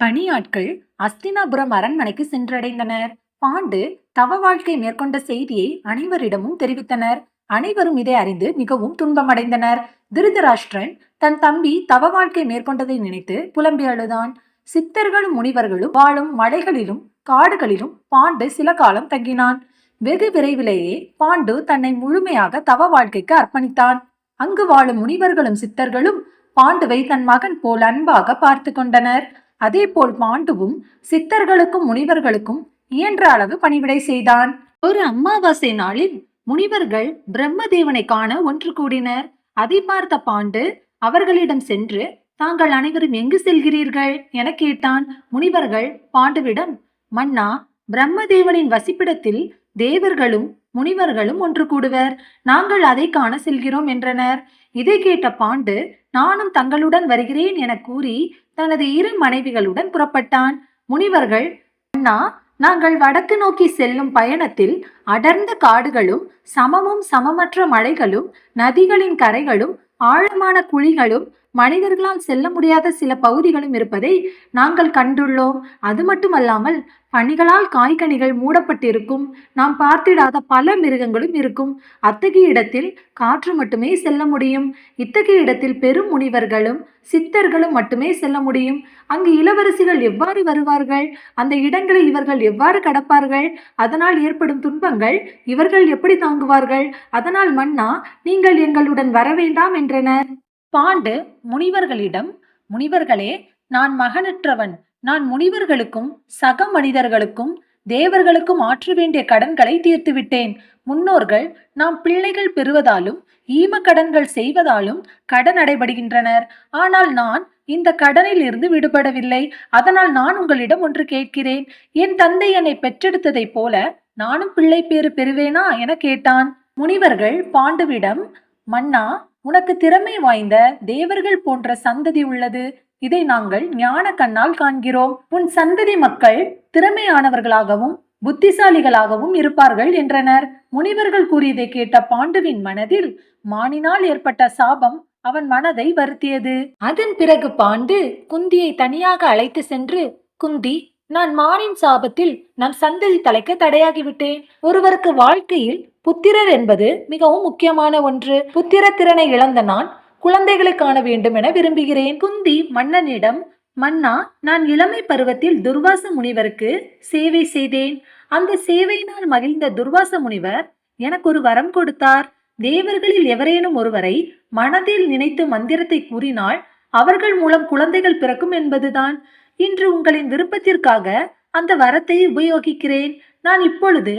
பணியாட்கள் அஸ்தினாபுரம் அரண்மனைக்கு சென்றடைந்தனர். பாண்டு தவ வாழ்க்கை மேற்கொண்ட செய்தியை அனைவரிடமும் தெரிவித்தனர். அனைவரும் இதை அறிந்து மிகவும் துன்பமடைந்தனர். திருதராஷ்டிரன் தன் தம்பி தவ வாழ்க்கை மேற்கொண்டதை நினைத்து புலம்பி அழுதான். சித்தர்களும் முனிவர்களும் வாழும் மலைகளிலும் காடுகளிலும் பாண்டு சில காலம் தங்கினான். வெகு விரைவிலேயே பாண்டு தன்னை முழுமையாக தவ வாழ்க்கைக்கு அர்ப்பணித்தான். அங்கு வாழும் முனிவர்களும் சித்தர்களும் பாண்டுவை தன் மகன் போல் அன்பாக பார்த்து கொண்டனர். அதேபோல் பாண்டுவும் சித்தர்களுக்கும் முனிவர்களுக்கும் இயன்ற அளவு பணிவிடை செய்தான். ஒரு அமாவாசை நாளில் முனிவர்கள் பிரம்மதேவனை காண ஒன்று கூடினர். அதை பார்த்த பாண்டு அவர்களிடம் சென்று தாங்கள் அனைவரும் எங்கு செல்கிறீர்கள்? என கேட்டான். முனிவர்கள் பாண்டுவிடம் மன்னா பிரம்மதேவனின் வசிப்பிடத்தில் தேவர்களும் முனிவர்களும் ஒன்று கூடுவர். நாங்கள் அதை காண செல்கிறோம் என்றனர். இதை கேட்ட பாண்டு நானும் தங்களுடன் வருகிறேன் என கூறி தனது இரு மனைவிகளுடன் புறப்பட்டான். முனிவர்கள் அண்ணா நாங்கள் வடக்கு நோக்கி செல்லும் பயணத்தில் அடர்ந்த காடுகளும் சமமும் சமமற்ற மலைகளும் நதிகளின் கரைகளும் ஆழமான குழிகளும் மனிதர்களால் செல்ல முடியாத சில பகுதிகளும் இருப்பதை நாங்கள் கண்டுள்ளோம். அது மட்டுமல்லாமல் பனிகளால் காய்கனிகள் மூடப்பட்டிருக்கும் நாம் பார்த்திடாத பல மிருகங்களும் இருக்கும். அத்தகைய இடத்தில் காற்று மட்டுமே செல்ல முடியும். இத்தகைய இடத்தில் பெரும் முனிவர்களும் சித்தர்களும் மட்டுமே செல்ல முடியும். அங்கு இளவரசிகள் எவ்வாறு வருவார்கள்? அந்த இடங்களை இவர்கள் எவ்வாறு கடப்பார்கள்? அதனால் ஏற்படும் துன்பங்கள் இவர்கள் எப்படி தாங்குவார்கள்? அதனால் மன்னா நீங்கள் எங்களுடன் வர வேண்டாம் என்றனர். பாண்டு முனிவர்களிடம் முனிவர்களே நான் மகனற்றவன். நான் முனிவர்களுக்கும் சக மனிதர்களுக்கும் தேவர்களுக்கும் ஆற்ற வேண்டிய கடன்களை தீர்த்து விட்டேன். முன்னோர்கள் நாம் பிள்ளைகள் பெறுவதாலும் ஈம கடன்கள் செய்வதாலும் கடன் அடைபடுகின்றனர். ஆனால் நான் இந்த கடனில் இருந்து விடுபடவில்லை. அதனால் நான் உங்களிடம் ஒன்று கேட்கிறேன். என் தந்தை என்னை பெற்றெடுத்ததைப் போல நானும் பிள்ளை பேறு பெறுவேனா? என கேட்டான். முனிவர்கள் பாண்டுவிடம் மன்னா உனக்கு திறமை வாய்ந்த தேவர்கள் போன்ற சந்ததி உள்ளது. இதை நாங்கள் ஞான கண்ணால் காண்கிறோம். உன் சந்ததி மக்கள் திறமையானவர்களாகவும் புத்திசாலிகளாகவும் இருப்பார்கள் என்றனர். முனிவர்கள் கூறியதை கேட்ட பாண்டுவின் மனதில் மானினால் ஏற்பட்ட சாபம் அவன் மனதை வருத்தியது. அதன் பிறகு பாண்டு குந்தியை தனியாக அழைத்து சென்று குந்தி நான் மானின் சாபத்தில் நம் சந்ததி தலைக்க தடையாகிவிட்டேன். ஒருவருக்கு வாழ்க்கையில் புத்திரர் என்பது மிகவும் முக்கியமான ஒன்று. புத்திர திறனை இழந்த நான் குழந்தைகளை காண வேண்டும் என விரும்புகிறேன். குந்தி மன்னனிடம் மன்னா நான் இளமை பருவத்தில் துர்வாச முனிவருக்கு சேவை செய்தேன். அந்த சேவையினால் மகிழ்ந்த துர்வாச முனிவர் எனக்கு ஒரு வரம் கொடுத்தார். தேவர்களில் எவரேனும் ஒருவரை மனதில் நினைத்து மந்திரத்தை கூறினால் அவர்கள் மூலம் குழந்தைகள் பிறக்கும் என்பதுதான். இன்று உங்களின் விருப்பத்திற்காக அந்த வரத்தை உபயோகிக்கிறேன். நான் இப்பொழுது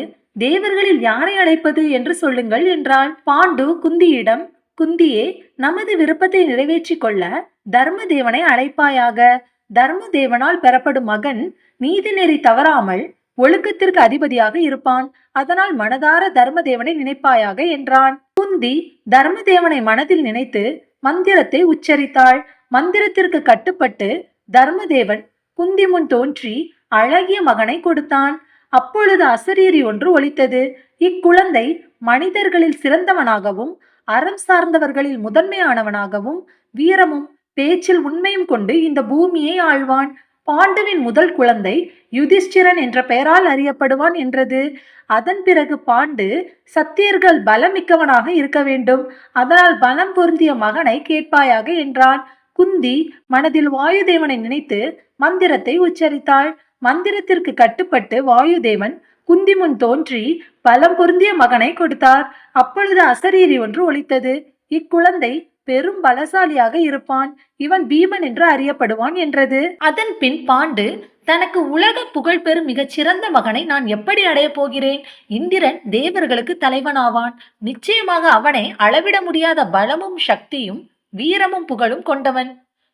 தேவர்களில் யாரை அழைப்பது என்று சொல்லுங்கள் என்றான். பாண்டு குந்தியிடம் குந்தியே நமது விருப்பத்தை நிறைவேற்றிக் கொள்ள தர்மதேவனை அழைப்பாயாக. தர்மதேவனால் பெறப்படும் மகன் நீதிநெறி தவறாமல் ஒழுக்கத்திற்கு அதிபதியாக இருப்பான். அதனால் மனதார தர்மதேவனை நினைப்பாயாக என்றான். குந்தி தர்மதேவனை மனதில் நினைத்து மந்திரத்தை உச்சரித்தாள். மந்திரத்திற்கு கட்டுப்பட்டு தர்மதேவன் குந்தி முன் தோன்றி அழகிய மகனை கொடுத்தான். அப்பொழுது அசரீரி ஒன்று ஒலித்தது. இக்குழந்தை மனிதர்களில் சிறந்தவனாகவும் அறம் சார்ந்தவர்களில் முதன்மையானவனாகவும் வீரமும் பேச்சில் உண்மையும் கொண்டு இந்த பூமியை ஆழ்வான் பாண்டுவின் முதல் குழந்தை யுதிஷ்டிரன் என்ற பெயரால் அறியப்படுவான் என்றது. அதன் பிறகு பாண்டு சத்தியர்கள் பலமிக்கவனாக இருக்க வேண்டும். அதனால் பலம் பொருந்திய மகனை கேட்பாயாக என்றான். குந்தி மனதில் வாயுதேவனை நினைத்து மந்திரத்தை உச்சரித்தாள். மந்திரத்திற்கு கட்டுப்பட்டு வாயுதேவன் குந்தி முன் தோன்றி பலம் பொருந்திய மகனை கொடுத்தார். அப்பொழுது அசரீரி ஒன்று ஒழித்தது இக்குழந்தை பெரும் பலசாலியாக இருப்பான். இவன் பீமன் என்று அறியப்படுவான் என்றது. அதன் பின் பாண்டு தனக்கு உலக புகழ் பெறும் மிகச் சிறந்த மகனை நான் எப்படி அடையப் போகிறேன்? இந்திரன் தேவர்களுக்கு தலைவனாவான். நிச்சயமாக அவனை அளவிட முடியாத பலமும் சக்தியும் வீரமும் புகழும் கொண்டவன்.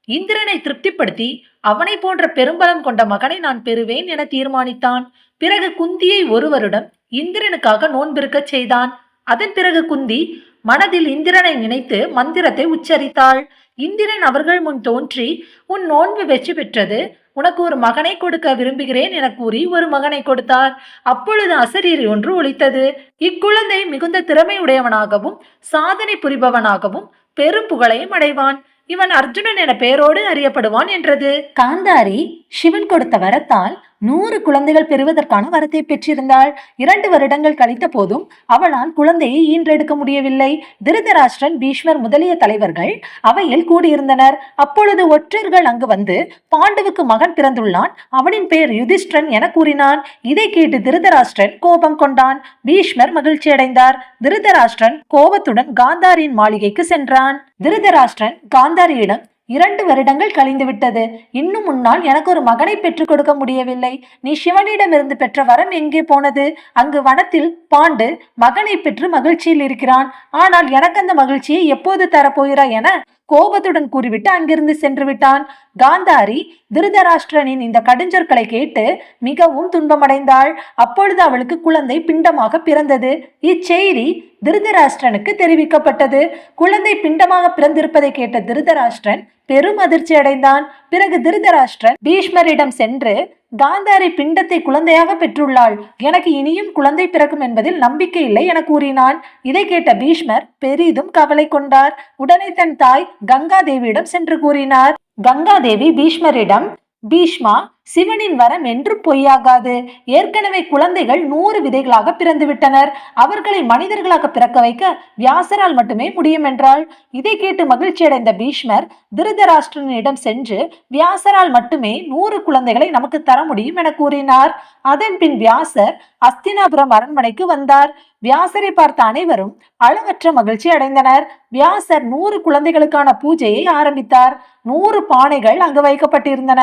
இந்திரனை திருப்திப்படுத்தி அவனை போன்ற பெரும்பலம் கொண்ட மகனை நான் பெறுவேன் என தீர்மானித்தான். பிறகு குந்தியை ஒரு வருடம் இந்திரனுக்காக நோன்பிருக்கச் செய்தான். அதன் பிறகு குந்தி மனதில் இந்திரனை நினைத்து மந்திரத்தை உச்சரித்தாள். இந்திரன் அவர்கள் முன் தோன்றி உன் நோன்பு வெற்றி பெற்றது. உனக்கு ஒரு மகனை கொடுக்க விரும்புகிறேன் என கூறி ஒரு மகனை கொடுத்தார். அப்பொழுது அசரீர் ஒன்று ஒழித்தது. இக்குழந்தை மிகுந்த திறமையுடையவனாகவும் சாதனை புரிபவனாகவும் பெரும் புகழையும் அடைவான். இவன் அர்ஜுனன் என பெயரோடு அறியப்படுவான் என்றது. காந்தாரி சிவன் கொடுத்த வரத்தால் நூறு குழந்தைகள் பெறுவதற்கான வரத்தை பெற்றிருந்தாள். இரண்டு வருடங்கள் கழித்த போதும் அவளால் குழந்தையை ஈன்றெடுக்க முடியவில்லை. திருதராஷ்டிரன் பீஷ்மர் முதலிய தலைவர்கள் அவையில் கூடியிருந்தனர். அப்பொழுது ஒற்றர்கள் அங்கு வந்து பாண்டுவுக்கு மகன் பிறந்துள்ளான். அவனின் பெயர் யுதிஷ்டிரன் என கூறினான். இதை கேட்டு திருதராஷ்டிரன் கோபம் கொண்டான். பீஷ்மர் மகிழ்ச்சி அடைந்தார். திருதராஷ்டிரன் கோபத்துடன் காந்தாரியின் மாளிகைக்கு சென்றான். திருதராஷ்டிரன் காந்தாரியிடம் இரண்டு வருடங்கள் கழிந்துவிட்டது இன்னும் முன்னால் எனக்கு ஒரு மகனை பெற்றுக் கொடுக்க முடியவில்லை. நீ சிவனிடமிருந்து பெற்ற வரம் எங்கே போனது? அங்கு வனத்தில் பாண்டு மகனை பெற்று மகிழ்ச்சியில் இருக்கிறான். ஆனால் எனக்கு அந்த மகிழ்ச்சியை எப்போது தரப்போகிறாய் என கோபத்துடன் கூறிவிட்டு அங்கிருந்து சென்று விட்டான். காந்தாரி திருதராஷ்டிரனின் இந்த கடுஞ்சொற்களை கேட்டு மிகவும் துன்பமடைந்தாள். அப்பொழுது அவளுக்கு குழந்தை பிண்டமாக பிறந்தது. இச்செய்தி திருதராஷ்டிரனுக்கு தெரிவிக்கப்பட்டது. குழந்தை பிண்டமாக பிறந்திருப்பதை கேட்ட திருதராஷ்டிரன் பெரும் அதிர்ச்சி அடைந்தான். பிறகு திருதராஷ்டிரன் பீஷ்மரிடம் சென்று காந்தாரி பிண்டத்தை குழந்தையாக பெற்றுள்ளாள். எனக்கு இனியும் குழந்தை பிறக்கும் என்பதில் நம்பிக்கை இல்லை என கூறினான். இதை கேட்ட பீஷ்மர் பெரிதும் கவலை கொண்டார். உடனே தன் தாய் கங்காதேவியிடம் சென்று கூறினார். கங்காதேவி பீஷ்மரிடம் பீஷ்மா சிவனின் வரம் என்றும் பொய்யாகாது. ஏற்கனவே குழந்தைகள் நூறு விதைகளாக பிறந்து விட்டனர். அவர்களை மனிதர்களாக பிறக்க வைக்க வியாசரால் மட்டுமே முடியும் என்றால் இதை கேட்டு மகிழ்ச்சியடைந்த பீஷ்மர் திருதராஷ்டிரனிடம் சென்று வியாசரால் மட்டுமே நூறு குழந்தைகளை நமக்கு தர முடியும் என கூறினார். அதன் பின் வியாசர் அஸ்தினாபுரம் அரண்மனைக்கு வந்தார். வியாசரை பார்த்த அனைவரும் அளவற்ற மகிழ்ச்சி அடைந்தனர். வியாசர் நூறு குழந்தைகளுக்கான பூஜையை ஆரம்பித்தார். நூறு பானைகள் அங்கு வைக்கப்பட்டிருந்தன.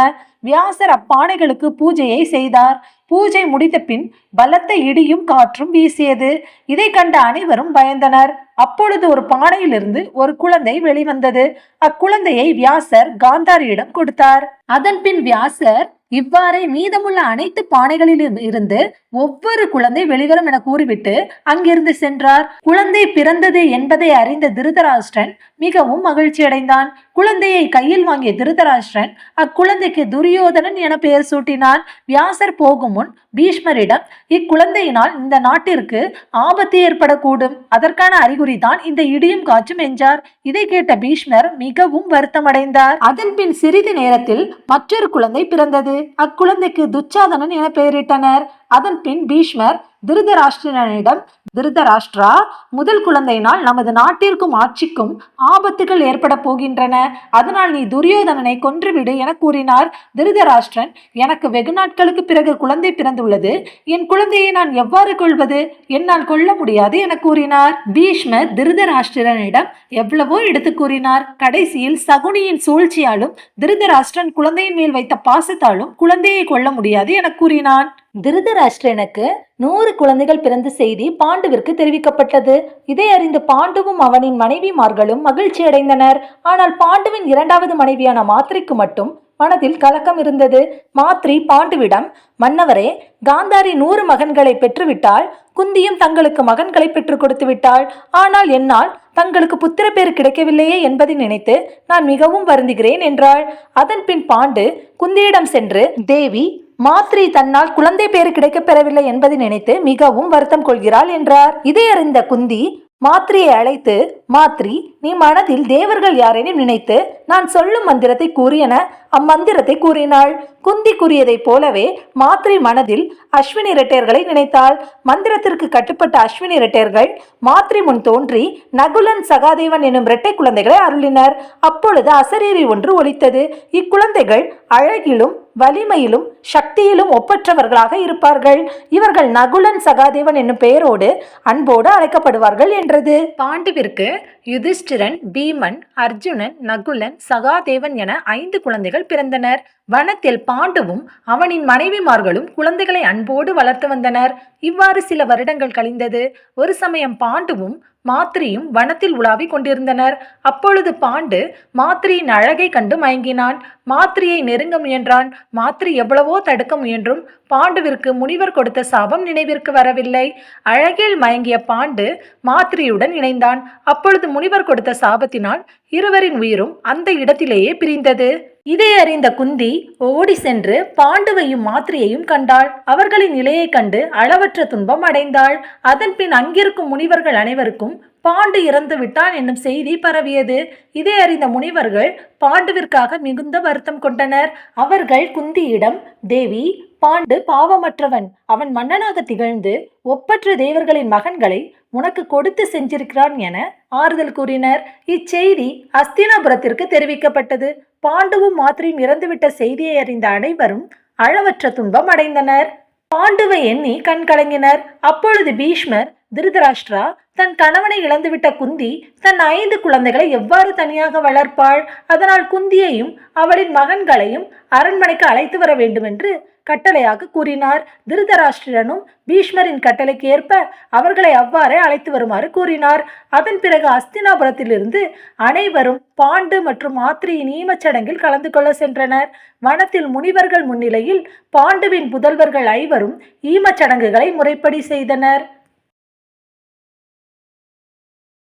வியாசர் அப்பானைகளுக்கு பூஜையை செய்தார். பூஜை முடித்த பின் பலத்த இடியும் காற்றும் வீசியது. இதை கண்ட அனைவரும் பயந்தனர். அப்பொழுது ஒரு பானையிலிருந்து ஒரு குழந்தை வெளிவந்தது. அக்குழந்தையை வியாசர் காந்தாரியிடம் கொடுத்தார். அதன் பின் வியாசர் இவ்வாறே மீதமுள்ள அனைத்து பானைகளிலும் இருந்து ஒவ்வொரு குழந்தை வெளிவரும் என கூறிவிட்டு அங்கிருந்து சென்றார். குழந்தை பிறந்தது என்பதை அறிந்த திருதராஷ்டிரன் மிகவும் மகிழ்ச்சி அடைந்தான். குழந்தையை கையில் வாங்கிய திருதராஷ்டிரன் அக்குழந்தைக்கு துரியோதனன் என பெயர் சூட்டினான். வியாசர் போகும் முன் பீஷ்மரிடம் இக்குழந்தையினால் இந்த நாட்டிற்கு ஆபத்து ஏற்படக்கூடும். அதற்கான அறிகுறி தான் இந்த இடியும் காற்றும் என்றார். இதை கேட்ட பீஷ்மர் மிகவும் வருத்தமடைந்தார். அதன் பின் சிறிது நேரத்தில் மற்றொரு குழந்தை பிறந்தது. அக்குழந்தைக்கு துச்சாதனன் என பெயரிட்டனர். அதன் பின் பீஷ்மர் திருதராஷ்டிரனிடம் திருதராஷ்டிரா முதல் குழந்தையினால் நமது நாட்டிற்கும் ஆட்சிக்கும் ஆபத்துகள் ஏற்பட போகின்றன. அதனால் நீ துரியோதனனை கொன்றுவிடு என கூறினார் திருதராஷ்டிரன். எனக்கு வெகு நாட்களுக்கு பிறகு குழந்தை பிறந்துள்ளது. என் குழந்தையை நான் எவ்வாறு கொள்வது? என்னால் கொள்ள முடியாது என கூறினார். பீஷ்மர் திருதராஷ்டிரனிடம் எவ்வளவோ எடுத்து கூறினார். கடைசியில் சகுனியின் சூழ்ச்சியாலும் திருதராஷ்டிரன் குழந்தையின் மேல் வைத்த பாசத்தாலும் குழந்தையை கொள்ள முடியாது என கூறினான். திருதராஷ்டிரனுக்கு நூறு குழந்தைகள் பிறந்த செய்தி பாண்டுவிற்கு தெரிவிக்கப்பட்டது. இதை அறிந்து பாண்டுவும் அவனின் மனைவிமார்களும் மகிழ்ச்சி அடைந்தனர். ஆனால் பாண்டுவின் இரண்டாவது மனைவியான மாத்திரைக்கு மட்டும் மனதில் கலக்கம் இருந்தது. மாத்ரி பாண்டுவிடம் மன்னவரே காந்தாரி நூறு மகன்களை பெற்றுவிட்டால் குந்தியும் தங்களுக்கு மகன்களை பெற்றுக் கொடுத்து விட்டாள். ஆனால் என்னால் தங்களுக்கு புத்திர பேர் கிடைக்கவில்லையே என்பதை நினைத்து நான் மிகவும் வருந்துகிறேன் என்றாள். அதன் பின் பாண்டு குந்தியிடம் சென்று தேவி மாத்ரி தன்னால் குழந்தை பேறு கிடைக்கப் பெறவில்லை என்பதை நினைத்து மிகவும் வருத்தம் கொள்கிறாள் என்றார். இதை அறிந்த குந்தி மாத்ரியை அழைத்து மாத்ரி நீ மனதில் தேவர்கள் யாரேனும் நினைத்து நான் சொல்லும் மந்திரத்தை கூறியன அம்மந்திரத்தை கூறினாள். குந்தி கூறியதைப் போலவே மாத்ரி மனதில் அஸ்வினி இரட்டையர்களை நினைத்தாள். மந்திரத்திற்கு கட்டுப்பட்ட அஸ்வினி இரட்டையர்கள் மாத்ரி முன் தோன்றி நகுலன் சகாதேவன் எனும் இரட்டை குழந்தைகளை அருளினர். அப்பொழுது அசரீரி ஒன்று ஒலித்தது. இக்குழந்தைகள் அழகிலும் வலிமையிலும் சக்தியிலும் ஒப்பற்றவர்களாக இருப்பார்கள். இவர்கள் நகுலன் சகாதேவன் என்னும் பெயரோடு அன்போடு அழைக்கப்படுவார்கள் என்றது. பாண்டுவிற்கு யுதிஷ்டிரன் பீமன் அர்ஜுனன் நகுலன் சகாதேவன் என ஐந்து குழந்தைகள் பிறந்தனர். வனத்தில் பாண்டுவும் அவனின் மனைவிமார்களும் குழந்தைகளை அன்போடு வளர்த்து வந்தனர். இவ்வாறு சில வருடங்கள் கழிந்தது. ஒரு சமயம் பாண்டுவும் மாத்திரியும் வனத்தில் உலாவிக் கொண்டிருந்தனர். அப்பொழுது பாண்டு மாத்திரியின் அழகை கண்டு மயங்கினான். மாத்திரியை நெருங்க முயன்றான். மாத்திரி எவ்வளவோ தடுக்க முயன்றும் பாண்டுவிற்கு முனிவர் கொடுத்த சாபம் நினைவிற்கு வரவில்லை. அழகில் மயங்கிய பாண்டு மாத்திரியுடன் இணைந்தான். அப்பொழுது முனிவர் கொடுத்த சாபத்தினால் இருவரின் உயிரும் அந்த இடத்திலேயே பிரிந்தது. இதை அறிந்த குந்தி ஓடி சென்று பாண்டுவையும் மாத்திரையையும் கண்டாள். அவர்களின் நிலையைக் கண்டு அளவற்ற துன்பம் அடைந்தாள். அதன் பின் அங்கிருக்கும் முனிவர்கள் அனைவருக்கும் பாண்டு இறந்து விட்டான் என்னும் செய்தி பரவியது. இதை அறிந்த முனிவர்கள் பாண்டுவிற்காக மிகுந்த வருத்தம் கொண்டனர். அவர்கள் குந்தியிடம் தேவி பாண்டு பாவமற்றவன். அவன் மன்னனாக திகழ்ந்து ஒப்பற்ற தேவர்களின் மகன்களை உனக்கு கொடுத்து செஞ்சிருக்கிறான் என ஆறுதல் கூறினர். இச்செய்தி அஸ்தினாபுரத்திற்கு தெரிவிக்கப்பட்டது. பாண்டுவும் மாத்திரையும் இறந்துவிட்ட செய்தியை அறிந்த அனைவரும் அளவற்ற துன்பம் அடைந்தனர். பாண்டுவை எண்ணி கண் கலங்கினர். அப்பொழுது பீஷ்மர் திருதராஷ்டிரா தன் கணவனை இழந்துவிட்ட குந்தி தன் ஐந்து குழந்தைகளை எவ்வாறு தனியாக வளர்ப்பாள்? அதனால் குந்தியையும் அவளின் மகன்களையும் அரண்மனைக்கு அழைத்து வர வேண்டும் என்று கட்டளையாக கூறினார். திருதராஷ்டிரனும் பீஷ்மரின் கட்டளைக்கு ஏற்ப அவர்களை அவ்வாறே அழைத்து வருமாறு கூறினார். அதன் பிறகு அஸ்தினாபுரத்திலிருந்து அனைவரும் பாண்டு மற்றும் ஆத்திரியின் ஈமச்சடங்கில் கலந்து கொள்ள சென்றனர். வனத்தில் முனிவர்கள் முன்னிலையில் பாண்டுவின் புதல்வர்கள் ஐவரும் ஈமச்சடங்குகளை முறைப்படி செய்தனர்.